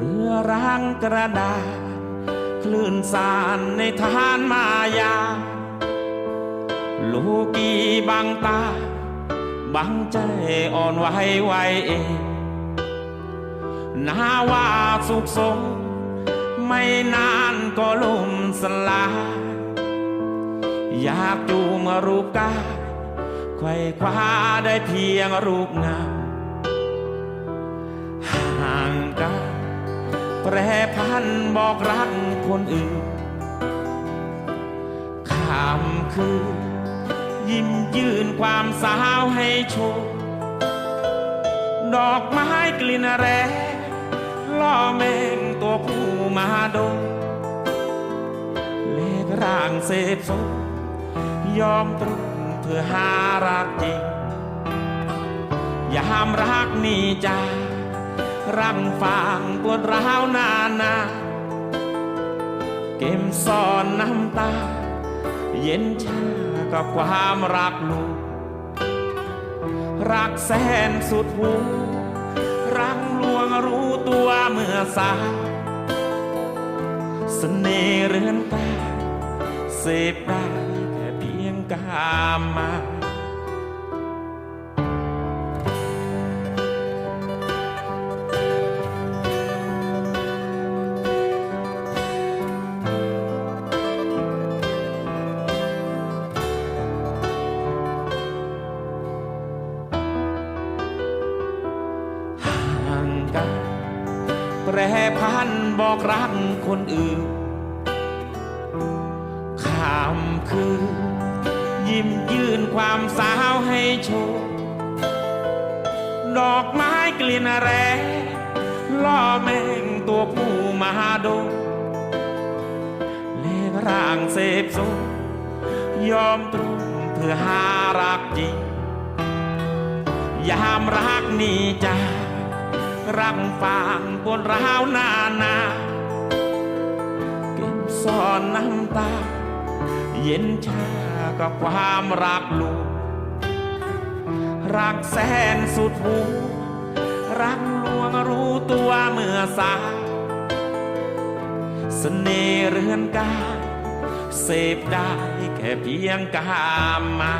เรือร้างกระดาษคลื่นสานในทานมายา ลูกีบังตาบังใจอ่อนไหวไหวเองนาว่าสุขสมไม่นานก็ล่มสลายอยากจูงรูปกายไขว่คว้าได้เพียงรูปงาม แปรพันบอกรักคนอื่นคำคือยิ้มยืนความสาวให้โชว์ ดอกไม้กลิ่นแรงล่อแมงตัวผู้มาดมเลกร่างเสพสมยอมตรุนเพื่อหารักจริง ยามรักนี่จ้า รังฟางปวดร้าวนานา เก็มซ่อนน้ำตา เย็นชากับความรักลูก รักแสนสุดหูรักลวงรู้ตัวเมื่อสายเสน่ห์เรือนตาเสพได้แค่เพียงกามา แปรพันบอกรักคนอื่นข้ามคืนยิ้มยืนความสาวให้โชว์ดอกไม้กลิ่นแรงล่อแมงตัวผู้มาดมเลกร่างเสพสมยอมตรงเพื่อหารักจริงยามรักนี่จา รังฟางปวดร้าวนานาเก็บซ่อนน้ำตา เย็นชากับความรักลูก รักแสนสุดหูรักลวงรู้ตัวเมื่อสายเสน่ห์เรือนกาเสพได้แค่เพียงกามา